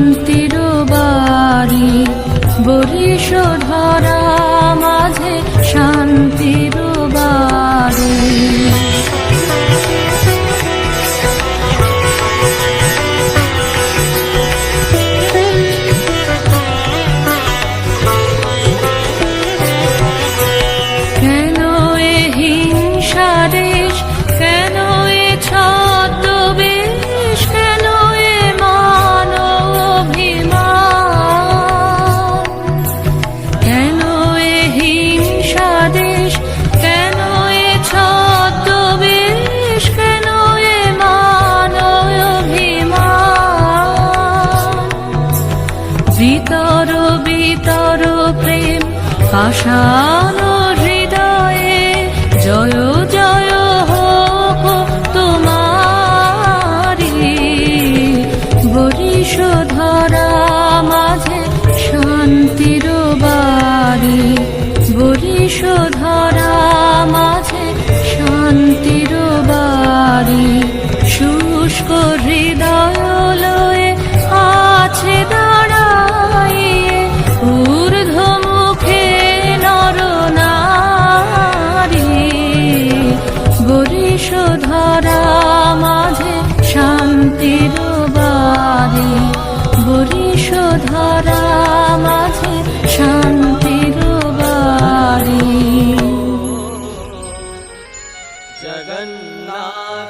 something বিতর বিতর প্রেম পাশানো হৃদয়ে। জয় জয় হোক তোমারি বরিশ ধরা মাঝে শান্তির বাড়ি। বরিশ ধরা মাঝে শান্তির বাড়ি। শুষ্ক ধরা মাঝে শান্তির বাড়ি। বরিষ